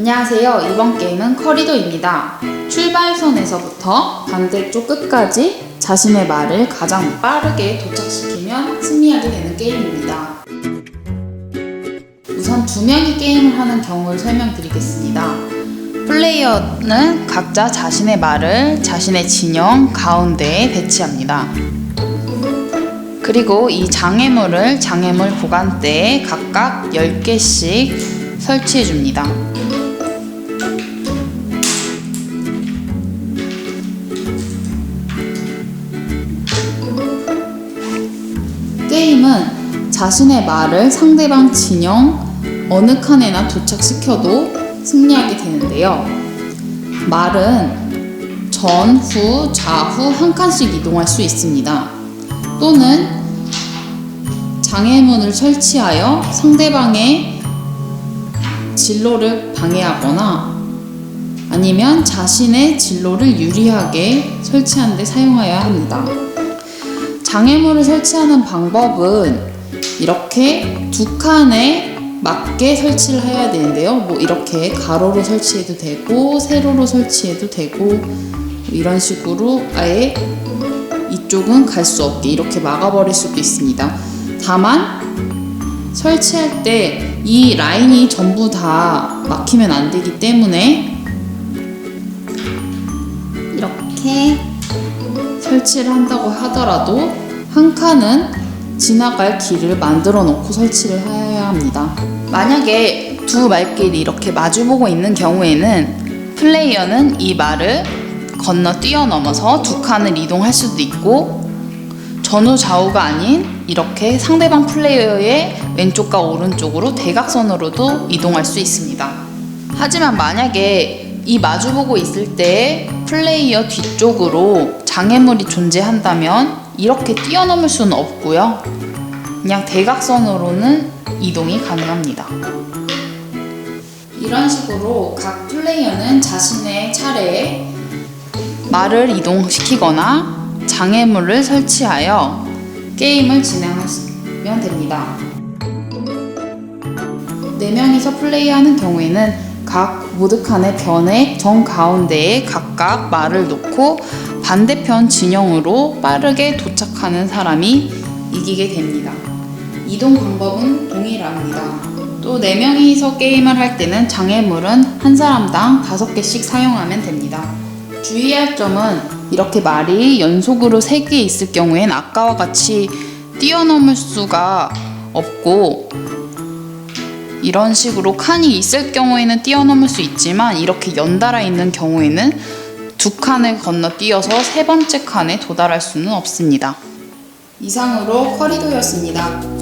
안녕하세요. 이번 게임은 커리도입니다. 출발선에서부터 반대쪽 끝까지 자신의 말을 가장 빠르게 도착시키면 승리하게 되는 게임입니다. 우선 두 명이 게임을 하는 경우를 설명드리겠습니다. 플레이어는 각자 자신의 말을 자신의 진영 가운데에 배치합니다. 그리고 이 장애물을 장애물 보관대에 각각 10개씩 설치해 줍니다. 게임은 자신의 말을 상대방 진영 어느 칸에나 도착시켜도 승리하게 되는데요. 말은 전, 후, 좌후 한 칸씩 이동할 수 있습니다. 또는 장애문을 설치하여 상대방의 진로를 방해하거나 아니면 자신의 진로를 유리하게 설치하는 데 사용하여야 합니다. 장애물을 설치하는 방법은 이렇게 두 칸에 맞게 설치를 해야 되는데요. 뭐 이렇게 가로로 설치해도 되고 세로로 설치해도 되고 뭐 이런 식으로 아예 이쪽은 갈 수 없게 이렇게 막아버릴 수도 있습니다. 다만 설치할 때 이 라인이 전부 다 막히면 안 되기 때문에 이렇게 설치를 한다고 하더라도 한 칸은 지나갈 길을 만들어 놓고 설치를 해야 합니다. 만약에 두 말길이 이렇게 마주보고 있는 경우에는 플레이어는 이 말을 건너 뛰어넘어서 두 칸을 이동할 수도 있고 전후 좌우가 아닌 이렇게 상대방 플레이어의 왼쪽과 오른쪽으로 대각선으로도 이동할 수 있습니다. 하지만 만약에 이 마주보고 있을 때 플레이어 뒤쪽으로 장애물이 존재한다면 이렇게 뛰어넘을 수는 없고요. 그냥 대각선으로는 이동이 가능합니다. 이런 식으로 각 플레이어는 자신의 차례에 말을 이동시키거나 장애물을 설치하여 게임을 진행하시면 됩니다. 4명이서 플레이하는 경우에는 각 모드 칸의 변의 정 가운데에 각각 말을 놓고 반대편 진영으로 빠르게 도착하는 사람이 이기게 됩니다. 이동 방법은 동일합니다. 또 4명이서 게임을 할 때는 장애물은 한 사람당 5개씩 사용하면 됩니다. 주의할 점은 이렇게 말이 연속으로 3개 있을 경우엔 아까와 같이 뛰어넘을 수가 없고 이런 식으로 칸이 있을 경우에는 뛰어넘을 수 있지만 이렇게 연달아 있는 경우에는 두 칸을 건너뛰어서 세 번째 칸에 도달할 수는 없습니다. 이상으로 커리도였습니다.